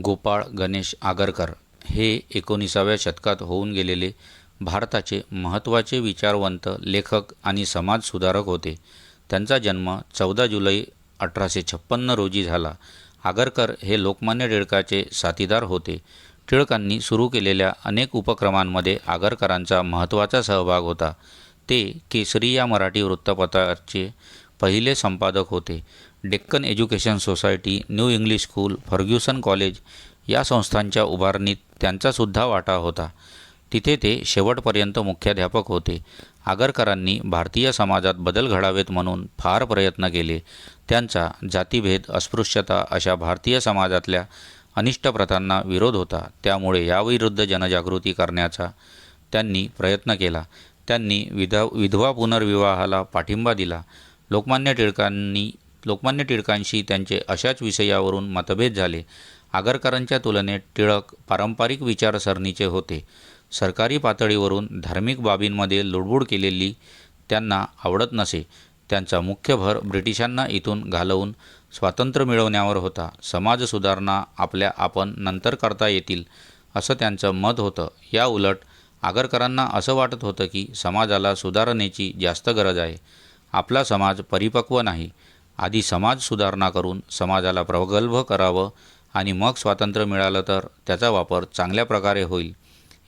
गोपाळ गणेश आगरकर हे एकोणिसाव्या शतकात होऊन गेलेले भारताचे महत्त्वाचे विचारवंत लेखक आणि समाजसुधारक होते. त्यांचा जन्म चौदा जुलै अठराशे छप्पन्न रोजी झाला. आगरकर हे लोकमान्य टिळकाचे साथीदार होते. टिळकांनी सुरू केलेल्या अनेक उपक्रमांमध्ये आगरकरांचा महत्त्वाचा सहभाग होता. ते केसरी या मराठी वृत्तपत्राचे पहिले संपादक होते. Deccan Education Society New English School Fergusson College या संस्थांच्या उभारणीत त्यांचासुद्धा वाटा होता. तिथे ते शेवटपर्यंत मुख्याध्यापक होते. आगरकरांनी भारतीय समाजात बदल घडावेत म्हणून फार प्रयत्न केले. त्यांचा जातीभेद अस्पृश्यता अशा भारतीय समाजातल्या अनिष्ट प्रथांना विरोध होता. त्यामुळे याविरुद्ध जनजागृती करण्याचा त्यांनी प्रयत्न केला. त्यांनी विधा विधवा पुनर्विवाहाला पाठिंबा दिला. लोकमान्य टिळकांनी लोकमान्य टिळकांशी त्यांचे अशाच विषयावरून मतभेद झाले. आगरकरांच्या तुलनेत टिळक पारंपरिक विचारसरणीचे होते. सरकारी पातळीवरून धार्मिक बाबींमध्ये लुडबुड केलेली त्यांना आवडत नसे. त्यांचा मुख्य भर ब्रिटिशांना इथून घालवून स्वातंत्र्य मिळवण्यावर होता. समाज सुधारणा आपल्या आपण नंतर करता येतील असं त्यांचं मत होतं. या उलट आगरकरांना असं वाटत होतं की समाजाला सुधारणेची जास्त गरज आहे. आपला समाज परिपक्व नाही. आधी समाज सुधारणा करून समाजाला प्रगल्भ करावं आणि मग स्वातंत्र्य मिळालं तर त्याचा वापर चांगल्या प्रकारे होईल.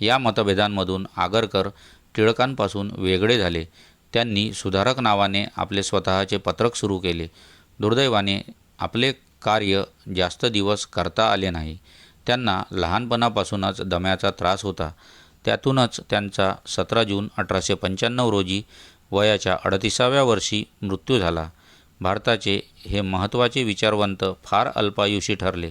या मतभेदांमधून आगरकर टिळकांपासून वेगळे झाले. त्यांनी सुधारक नावाने आपले स्वतःचे पत्रक सुरू केले. दुर्दैवाने आपले कार्य जास्त दिवस करता आले नाही. त्यांना लहानपणापासूनच दम्याचा त्रास होता. त्यातूनच त्यांचा सतरा जून अठराशे पंच्याण्णव रोजी वयाच्या अडतिसाव्या वर्षी मृत्यू झाला. भारताचे हे महत्त्वाचे विचारवंत फार अल्पायुषी ठरले.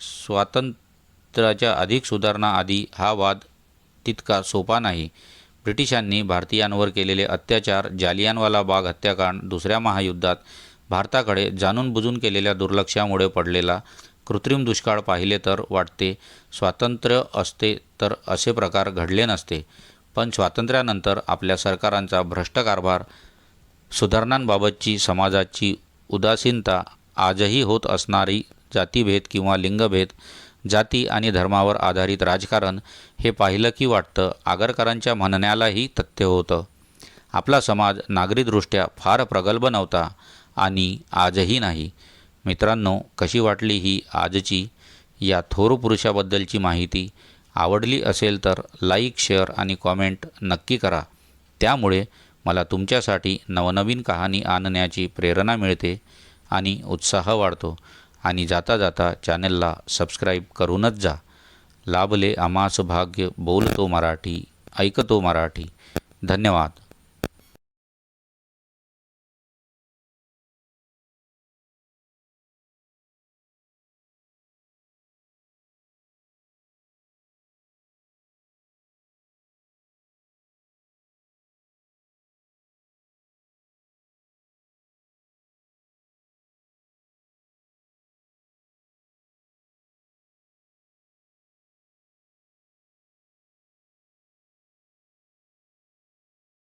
स्वातंत्र्याच्या अधिक सुधारणाआधी हा वाद तितका सोपा नाही. ब्रिटिशांनी भारतीयांवर केलेले अत्याचार जालियानवाला बाग हत्याकांड दुसऱ्या महायुद्धात भारताकडे जाणून बुजून केलेल्या दुर्लक्षामुळे पडलेला कृत्रिम दुष्काळ पाहिले तर वाटते स्वातंत्र्य असते तर असे प्रकार घडले नसते. पण स्वातंत्र्यानंतर आपल्या सरकारांचा भ्रष्ट कारभार सुधारणांबाबतची समाजाची उदासीनता आजही होत असणारी जातीभेद किंवा लिंगभेद जाती आणि धर्मावर आधारित राजकारण हे पाहिलं की वाटतं आगरकरांच्या म्हणण्यालाही तथ्य होतं. आपला समाज नागरिकदृष्ट्या फार प्रगल्भ नव्हता आणि आजही नाही. मित्रांनो कशी वाटली ही आजची या थोर पुरुषाबद्दलची माहिती आवडली असेल तर लाईक शेअर आणि कॉमेंट नक्की करा. त्यामुळे मला तुमच्यासाठी नवनवीन कहाणी आणण्याची प्रेरणा मिळते आणि उत्साह वाढतो. आणि जाता जाता चॅनलला सबस्क्राईब करूनच जा. लाभले आमास भाग्य बोलतो मराठी ऐकतो मराठी. धन्यवाद.